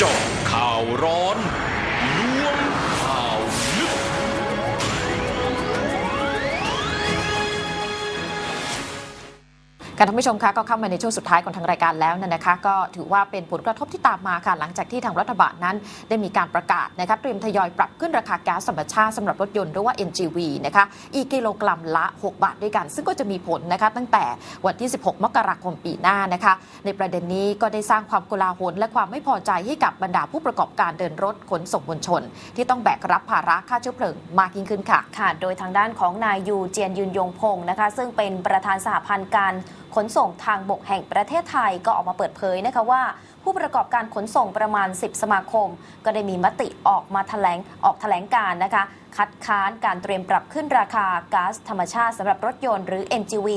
จาะข่าวร้อน ค่ะท่านผู้ชมคะก็เข้ามาในช่วงสุดท้ายของทางรายการแล้วนะนะคะ ก็ถือว่าเป็นผลกระทบที่ตามมาค่ะหลังจากที่ทางรัฐบาลนั้น ได้มีการประกาศนะคะเตรียมทยอยปรับขึ้นราคาแก๊าซธรรมชาติสำหรับรถยนต์หรือว่า NGV นะคะอีกกิโลกรัมละ 6 บาทด้วยกัน ซึ่งก็จะมีผลนะคะตั้งแต่วันที่ 16 มกราคมปีหน้านะคะ ในประเด็นนี้ก็ได้สร้างความโกลาหลและความไม่พอใจให้กับบรรดาผู้ประกอบการเดินรถขนส่งมวลชน ที่ต้องแบกรับภาระค่าเชื้อเพลิงมากยิ่งขึ้นค่ะค่ะ โดยทางด้านของนายยูเจียนยืนยงพงศ์นะคะ ซึ่งเป็นประธานสหพันธ์การขนส่งทางบกแห่งประเทศไทยก็ออกมาเปิดเผยนะคะว่า ผู้ประกอบการขนส่งประมาณ 10 สมาคม ก็ได้มีมติออกมาแถลงออกแถลงการนะคะ คัดค้านการเตรียมปรับขึ้นราคาก๊าซธรรมชาติสำหรับรถยนต์หรือ NGV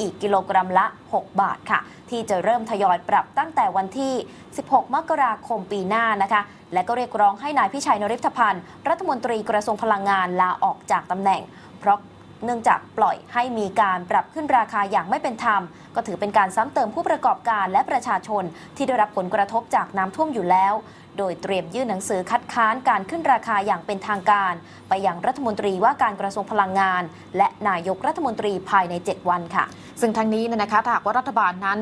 อีกกิโลกรัมละ 6 บาทค่ะ ที่จะเริ่มทยอยปรับตั้งแต่วันที่ 16 มกราคมปีหน้านะคะ และก็เรียกร้องให้นายพิชัยนริพพันธ์รัฐมนตรีกระทรวงพลังงานลาออกจากตำแหน่ง เพราะ เนื่องจากปล่อยให้มีการปรับขึ้นราคาอย่างไม่เป็นธรรม ก็ถือเป็นการซ้ำเติมผู้ประกอบการและประชาชนที่ได้รับผลกระทบจากน้ำท่วมอยู่แล้วโดยเตรียมยื่นหนังสือคัดค้านการขึ้นราคาอย่างเป็นทางการ ไปยังรัฐมนตรีว่าการกระทรวงพลังงาน และนายกรัฐมนตรีภายใน 7 วันค่ะ ซึ่งทั้งนี้นะคะถ้าหากว่ารัฐบาลนั้น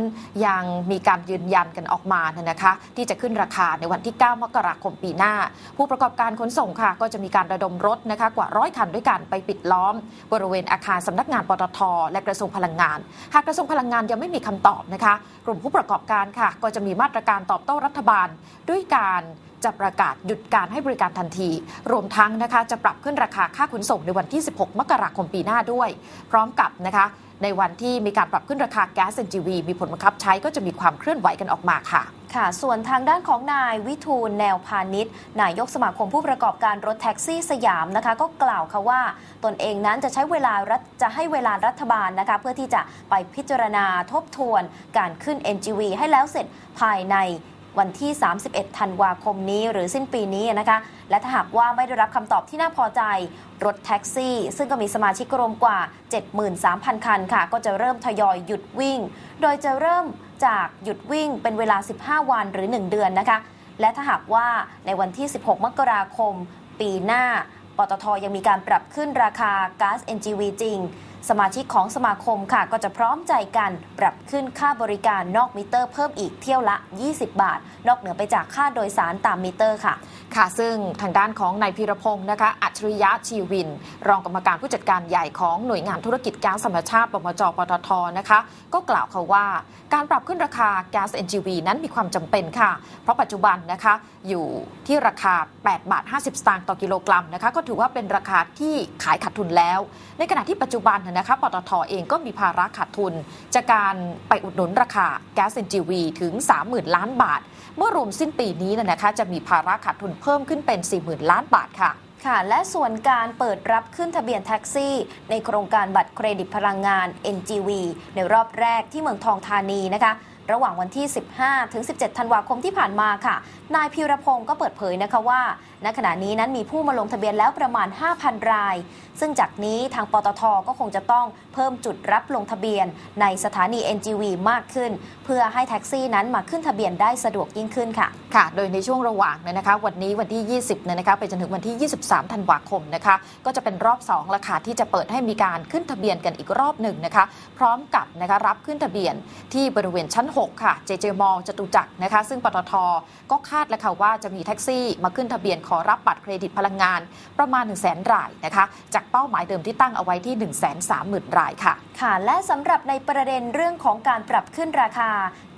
ยังมีการยืนยันกันออกมาเนี่ยนะคะที่จะขึ้นราคาในวันที่ 9 มกราคมปีหน้า ผู้ประกอบการขนส่งค่ะ ก็จะมีการระดมรถนะคะกว่าร้อยคันด้วยกันไปปิดล้อม บริเวณอาคารสำนักงานปตท และกระทรวงพลังงาน หากกระทรวงพลังงานยังไม่มีคำตอบนะคะ กลุ่มผู้ประกอบการค่ะ ก็จะมีมาตรการตอบโต้รัฐบาล ด้วยการจะประกาศหยุดการให้บริการทันที รวมทั้งนะคะจะปรับขึ้นราคาค่าขนส่งในวันที่ 16 มกราคมปีหน้าด้วย พร้อมกับนะคะ ในวันที่มีการปรับขึ้นราคาแก๊ส NGV มีผลบังคับใช้ก็จะมีความเคลื่อนไหวกันออกมาค่ะ ค่ะ ส่วนทางด้านของนายวิทูลแนวพาณิชย์ นายกสมาคมผู้ประกอบการรถแท็กซี่สยามนะคะ ก็กล่าวค่ะว่าตนเองนั้นจะใช้เวลารัฐจะให้เวลารัฐบาลนะคะ เพื่อที่จะไปพิจารณาทบทวนการขึ้น NGV ให้แล้วเสร็จภายใน วันที่ 31 ธันวาคมนี้หรือสิ้นปีนี้นะคะ และถ้าหากว่าไม่ได้รับคำตอบที่น่าพอใจ รถแท็กซี่ ซึ่งก็มีสมาชิกรวมกว่า 73,000 คันค่ะ ก็จะเริ่มทยอยหยุดวิ่ง โดยจะเริ่มจากหยุดวิ่งเป็นเวลา 15 วันหรือ 1 เดือนนะคะ และถ้าหากว่าในวันที่ 16 มกราคม ปีหน้า ปตทยังมีการปรับขึ้นราคาก๊าซ NGV จริง สมาชิกของสมาคมค่ะ ก็จะพร้อมใจกันปรับขึ้นค่าบริการนอกมิเตอร์เพิ่มอีกเที่ยวละ 20 บาท นอกเหนือไปจากค่าโดยสารตามมิเตอร์ค่ะ ค่ะ ซึ่งทางด้านของนายพีรพงศ์นะคะอัจฉริยะชีวิน รองกรรมการผู้จัดการใหญ่ของหน่วยงานธุรกิจก๊าซธรรมชาติปมจปตทนะคะ ก็กล่าวค่ะว่า การปรับขึ้นราคาแก๊ส NGV นั้นมีความจำเป็นค่ะ เพราะปัจจุบันนะคะอยู่ที่ราคา 8 บาท 50 สตางค์ต่อกิโลกรัมนะคะก็ถือว่าเป็นราคาที่ขายขาดทุนแล้ว ในขณะที่ปัจจุบันนะคะปตทเองก็มีภาระขาดทุน จากการไปอุดหนุนราคาแก๊ส NGV ถึง 30,000 ล้านบาท เมื่อรวมสิ้นปีนี้นะคะจะมีภาระขาดทุนเพิ่มขึ้นเป็น 40,000 ล้านบาทค่ะค่ะและส่วนการเปิดรับขึ้นทะเบียนแท็กซี่ ในโครงการบัตรเครดิตพลังงาน NGV ในรอบแรกที่เมืองทองธานีนะคะ ระหว่างวันที่ 15 ถึง 17 ธันวาคมที่ผ่านมาค่ะ นายพิรพงศ์ก็เปิดเผยนะคะว่า ณขณะนี้นั้นมีผู้มาลงทะเบียนแล้วประมาณ 5,000 ราย ซึ่งจากนี้ทางปตทก็คงจะต้องเพิ่มจุดรับลงทะเบียน ในสถานี NGV มากขึ้น เพื่อให้แท็กซี่นั้นมาขึ้นทะเบียนได้สะดวกยิ่งขึ้นค่ะค่ะ โดยในช่วงระหว่างเนี่ยนะคะ วันนี้วันที่ 20เนี่ยนะคะไปจนถึงวันที่ 23 ธันวาคมนะคะ ก็จะเป็นรอบ2ละค่ะที่จะเปิดให้มีการขึ้นทะเบียนกันอีกรอบหนึ่งนะคะ พร้อมกับนะคะรับขึ้นทะเบียนที่บริเวณชั้น6 ค่ะ JJ m a l l จตุจักรนะคะ ซึ่งปตทก็คาดแล้วค่ะว่าจะมีแท็กซี่มาขึ้นทะเบียนขอรับบัตรเครดิตพลังงานประมาณ 1 0 0 0 0แสนรายนะคะ จากเป้าหมายเดิมที่ตั้งเอาไว้ที่ 1 3 0 0 0 0 รายค่ะ ค่ะ และสำหรับในประเด็นเรื่องของการปรับขึ้นราคา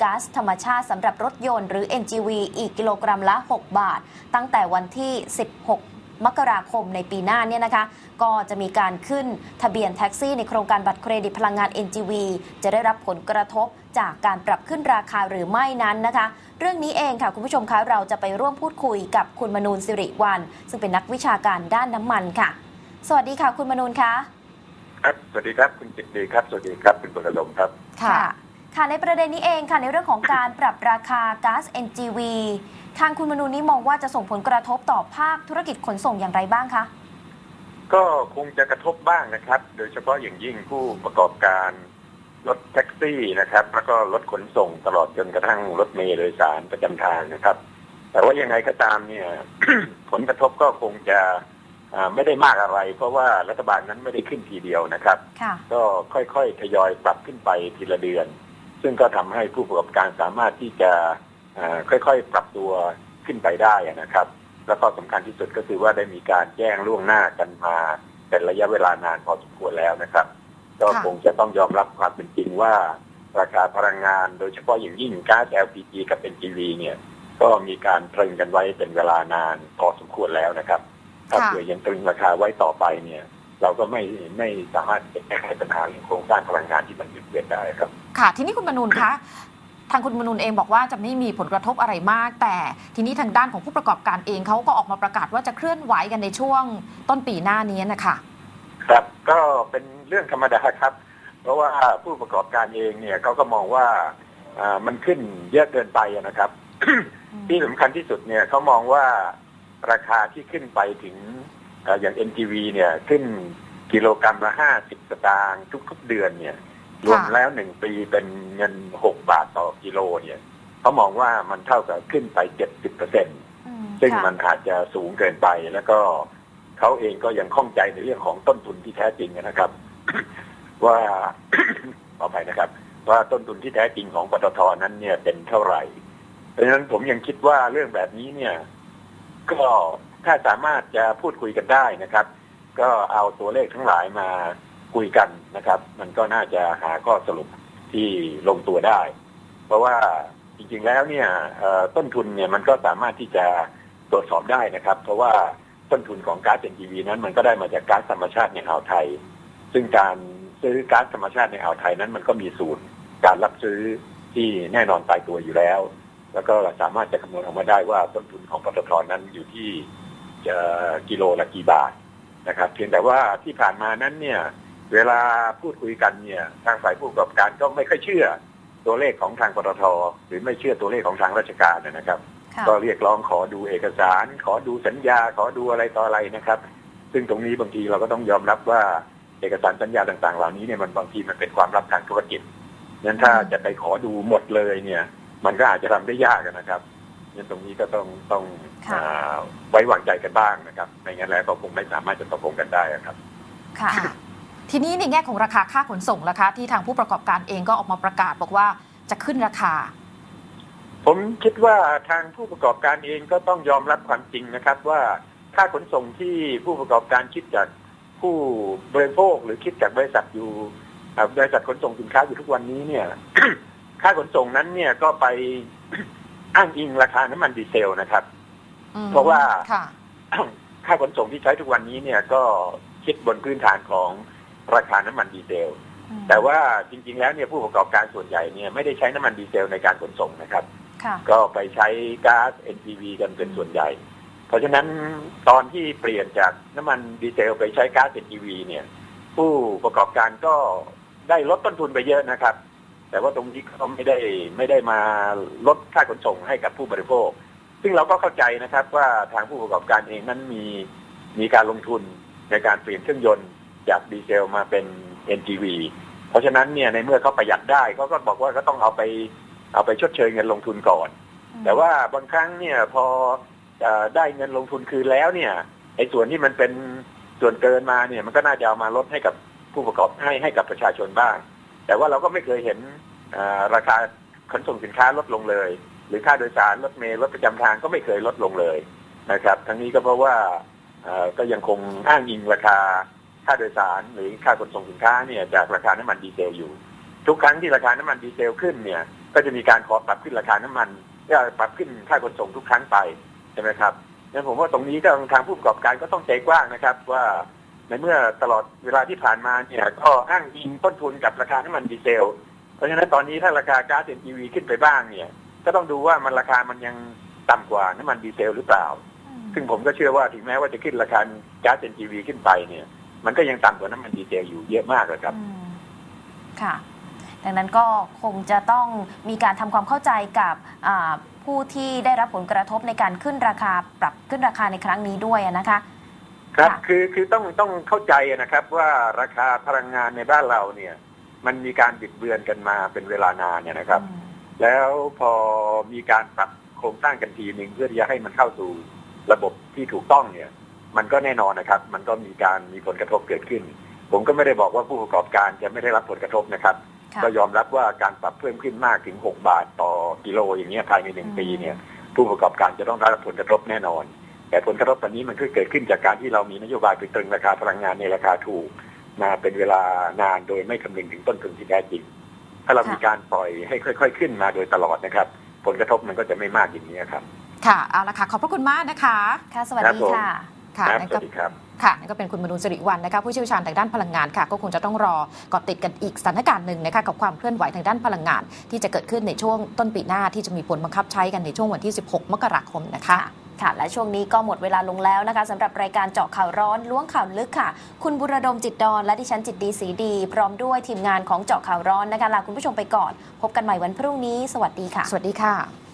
ก๊าซธรรมชาติสำหรับรถยนต์หรือ NGV อีกกิโลกรัมละ 6 บาท ตั้งแต่วันที่ 16 มกราคมในปีหน้าเนี่ยนะคะ ก็จะมีการขึ้นทะเบียนแท็กซี่ในโครงการบัตรเครดิตพลังงาน NGV จะได้รับผลกระทบจากการปรับขึ้นราคาหรือไม่นั้นนะคะ เรื่องนี้เองค่ะคุณผู้ชมคะเราจะไปร่วมพูดคุยกับคุณมนูนสิริวัลซึ่งเป็นนักวิชาการด้านน้ำมันค่ะ สวัสดีค่ะ คุณมนูนคะครับ สวัสดีครับ คุณจิตดีครับ สวัสดีครับ คุณบุญลมครับ ค่ะ ค่ะในประเด็นนี้เองค่ะในเรื่องของการปรับราคาก๊าซ NGV ทางคุณมนูนนี้มองว่าจะส่งผลกระทบต่อภาคธุรกิจขนส่งอย่างไรบ้างคะก็คงจะกระทบบ้างนะครับ โดยเฉพาะอย่างยิ่งผู้ประกอบการรถแท็กซี่นะครับ แล้วก็รถขนส่งตลอดจนกระทั่งรถเมล์โดยสารประจำทางนะครับ แต่ว่ายังไงก็ตามเนี่ย ผลกระทบก็คงจะอ่าไม่ได้มากอะไร เพราะว่ารัฐบาลนั้นไม่ได้ขึ้นทีเดียวนะครับค่ะก็ค่อยๆทยอยปรับขึ้นไปทีละเดือน ซึ่งก็ทำให้ผู้ประกอบการสามารถที่จะอ่าค่อยๆ ปรับตัวขึ้นไปได้นะครับ แล้วก็สำคัญที่สุดก็คือว่าได้มีการแจ้งล่วงหน้ากันมาเป็นระยะเวลานานพอสมควรแล้วนะครับ ก็ค่ะคงจะต้องยอมรับความเป็นจริงว่าราคาพลังงานโดยเฉพาะอย่างยิ่งก๊าซ LPG กับ NGV เนี่ย ก็มีการตรึงกันไว้เป็นเวลานานพอสมควรแล้วนะครับ ถ้าค่ะเผื่อยังตรึงราคาไว้ต่อไปเนี่ย เราก็ไม่ไม่สามารถจะแก้ไขปัญหาเรื่องโครงสร้างพลังงานที่มันหยุดเวียนได้ครับ ค่ะ ทีนี้คุณมนูนคะทางคุณมนูนเองบอกว่าจะไม่มีผลกระทบอะไรมาก แต่ทีนี้ทางด้านของผู้ประกอบการเองเขาก็ออกมาประกาศว่าจะเคลื่อนไหวกันในช่วงต้นปีหน้านี้นะคะครับก็เป็นเรื่องธรรมดาครับ เพราะว่าผู้ประกอบการเองเนี่ยเขาก็มองว่าอ่ามันขึ้นเยอะเกินไปอะนะครับ ที่สำคัญที่สุดเนี่ยเขามองว่าราคาที่ขึ้นไปถึงเอ่ออย่าง NGV เนี่ยขึ้นกิโลกรรัมละห้าสิบสตางค์ทุก ๆ เดือนเนี่ย รวมแล้วหนึ่งปีเป็นเงินหกบาทต่อกิโลเนี่ยเขามองว่ามันเท่ากับขึ้นไปเจ็ดสิบเปอร์เซ็นต์อืมซึ่งค่ะมันอาจจะสูงเกินไปแล้วก็เขาเองก็ยังข้องใจในเรื่องของต้นทุนที่แท้จริงนะครับ ว่าต่อไปนะครับ ว่าต้นทุนที่แท้จริงของปตทนั้นเนี่ยเป็นเท่าไหร่ เพราะฉะนั้นผมยังคิดว่าเรื่องแบบนี้เนี่ย ก็ ถ้าสามารถจะพูดคุยกันได้นะครับ ก็เอาตัวเลขทั้งหลายมาคุยกันนะครับ มันก็น่าจะหาข้อสรุปที่ลงตัวได้ เพราะว่าจริงๆแล้วเนี่ยต้นทุนเนี่ยมันก็สามารถที่จะตรวจสอบได้นะครับ เพราะว่าต้นทุนของก๊าซ NGV นั้นมันก็ได้มาจากก๊าซธรรมชาติในอ่าวไทย ซึ่งการซื้อก๊าซธรรมชาติในอ่าวไทยนั้นมันก็มีสูตรการรับซื้อที่แน่นอนตายตัวอยู่แล้ว แล้วก็สามารถจะคำนวณออกมาได้ว่าต้นทุนของปตทนั้นอยู่ที่ จะกิโลละกี่บาทนะครับ เพียงแต่ว่าที่ผ่านมานั้นเนี่ย เวลาพูดคุยกันเนี่ย ทางฝ่ายผู้ประกอบการก็ไม่ค่อยเชื่อตัวเลขของทางปตทหรือไม่เชื่อตัวเลขของทางราชการนะครับค่ะก็เรียกร้องขอดูเอกสาร ขอดูสัญญา ขอดูอะไรต่ออะไรนะครับ ซึ่งตรงนี้บางทีเราก็ต้องยอมรับว่าเอกสารสัญญาต่าง ๆ เหล่านี้เนี่ยมันบางทีมันเป็นความลับทางธุรกิจนั้นถ้าจะไปขอดูหมดเลยเนี่ย มันก็อาจจะทำได้ยากนะครับ นั้นตรงนี้ก็ต้องต้องค่ะ อ่าไว้วางใจกันบ้างนะครับไม่งั้นแล้วก็คงไม่สามารถจะตกลงกันได้ครับค่ะค่ะ ทีนี้ในแง่ของราคาค่าขนส่งล่ะคะ ที่ทางผู้ประกอบการเองก็ออกมาประกาศบอกว่าจะขึ้นราคา ผมคิดว่าทางผู้ประกอบการเองก็ต้องยอมรับความจริงนะครับ ว่าค่าขนส่งที่ผู้ประกอบการคิดจากผู้บริโภคหรือคิดจากบริษัทอยู่อ่าบริษัทขนส่งสินค้าอยู่ทุกวันนี้เนี่ย ค่าขนส่งนั้นเนี่ยก็ไป อ้างอิงราคาน้ำมันดีเซลนะครับอืมเพราะว่าค่ะค่าขนส่งที่ใช้ทุกวันนี้เนี่ยก็คิดบนพื้นฐานของราคาน้ำมันดีเซล แต่ว่าจริง ๆ แล้วเนี่ยผู้ประกอบการส่วนใหญ่เนี่ยไม่ได้ใช้น้ำมันดีเซลในการขนส่งนะครับค่ะก็ไปใช้ก๊าซ NGV กันเป็นส่วนใหญ่ เพราะฉะนั้นตอนที่เปลี่ยนจากน้ำมันดีเซลไปใช้ก๊าซ NGV เนี่ย ผู้ประกอบการก็ได้ลดต้นทุนไปเยอะนะครับ แต่ว่าตรงนี้ก็ไม่ได้ไม่ได้มาลดค่าขนส่งให้กับผู้บริโภค ซึ่งเราก็เข้าใจนะครับว่าทางผู้ประกอบการเองนั้นมีมีการลงทุนในการเปลี่ยนเครื่องยนต์จากดีเซลมาเป็น NGV เพราะฉะนั้นเนี่ยในเมื่อเขาประหยัดได้เขาก็บอกว่าก็ต้องเอาไปเอาไปชดเชยเงินลงทุนก่อน แต่ว่าบางครั้งเนี่ยพอเอ่อได้เงินลงทุนคืนแล้วเนี่ยไอ้ส่วนที่มันเป็นส่วนเกินมาเนี่ยมันก็น่าจะเอามาลดให้กับผู้ประกอบให้ให้กับประชาชนบ้าง แต่ว่าเราก็ไม่เคยเห็นราคาขนส่งสินค้าลดลงเลย หรือค่าโดยสารรถเมล์รถประจำทางก็ไม่เคยลดลงเลยนะครับ ทั้งนี้ก็เพราะว่าก็ยังคงอ้างอิงราคาค่าโดยสารหรือค่าขนส่งสินค้าเนี่ยจากราคาน้ำมันดีเซลอยู่ ทุกครั้งที่ราคาน้ำมันดีเซลขึ้นเนี่ยก็จะมีการขอปรับขึ้นราคาน้ำมันก็ปรับขึ้นค่าขนส่งทุกครั้งไปใช่ไหมครับงั้นผมว่าตรงนี้ทางผู้ประกอบการก็ต้องใจกว้างนะครับว่า ในเมื่อตลอดเวลาที่ผ่านมาเนี่ยก็อ้างอิงต้นทุนกับราคาน้ำมันดีเซล เพราะฉะนั้นตอนนี้ถ้าราคาก๊าซ NGV ขึ้นไปบ้างเนี่ย ก็ต้องดูว่ามันราคามันยังต่ำกว่าน้ำมันดีเซลหรือเปล่า ซึ่งผมก็เชื่อว่าถึงแม้ว่าจะขึ้นราคาก๊าซ NGV ขึ้นไปเนี่ย มันก็ยังต่ำกว่าน้ำมันดีเซลอยู่เยอะมากเลยครับอืมค่ะ ดังนั้นก็คงจะต้องมีการทำความเข้าใจกับอ่าผู้ที่ได้รับผลกระทบในการขึ้นราคาปรับขึ้นราคาในครั้งนี้ด้วยอะนะคะ ครับค่ะคือคือต้องต้องเข้าใจนะครับว่าราคาพลังงานในบ้านเราเนี่ย มันมีการบิดเบือนกันมาเป็นเวลานานเนี่ยนะครับอืมแล้วพอมีการปรับโโครงสร้างกันทีหนึ่งเพื่อที่จะให้มันเข้าสู่ระบบที่ถูกต้องเนี่ย มันก็แน่นอนนะครับ มันก็มีการมีผลกระทบเกิดขึ้น ผมก็ไม่ได้บอกว่าผู้ประกอบการจะไม่ได้รับผลกระทบนะครับค่ะก็ยอมรับว่าการปรับเพิ่มขึ้นมากถึง 6 บาทต่อกิโลอย่างเงี้ยภายในหนึ่งอืมปีเนี่ย ผู้ประกอบการจะต้องได้รับผลกระทบแน่นอน แต่ผลกระทบตอนนี้มันก็เกิดขึ้นจากการที่เรามีนโยบายไปตรึงราคาพลังงานในราคาถูกมาเป็นเวลานานโดยไม่คำนึงถึงต้นทุนที่แท้จริง ถ้าเรามีการปล่อยให้ค่อย ๆ ขึ้นมาโดยตลอดนะครับ ผลกระทบมันก็จะไม่มากอย่างนี้ครับ ค่ะเอาละค่ะขอบพระคุณมากนะคะค่ะสวัสครับดีผมค่ะค่ะครับนั่นสก็วัสดีครับค่ะนั่นก็เป็นคุณมนูนสิริวัลนะคะผู้เชี่ยวชาญทางด้านพลังงานค่ะ ก็คงจะต้องรอเกาะติดกันอีกสถานการณ์หนึ่งนะคะกับความเคลื่อนไหวทางด้านพลังงาน ที่จะเกิดขึ้นในช่วงต้นปีหน้าที่จะมีผลบังคับใช้กันในช่วงวันที่ 16 มกราคมนะคะ ค่ะและช่วงนี้ก็หมดเวลาลงแล้วนะคะสำหรับรายการเจาะข่าวร้อนล้วงข่าวลึกค่ะ คุณบุรดมจิตดอนและดิฉันจิตดีสีดี พร้อมด้วยทีมงานของเจาะข่าวร้อนนะคะลาคุณผู้ชมไปก่อน พบกันใหม่วันพรุ่งนี้ สวัสดีค่ะ สวัสดีค่ะ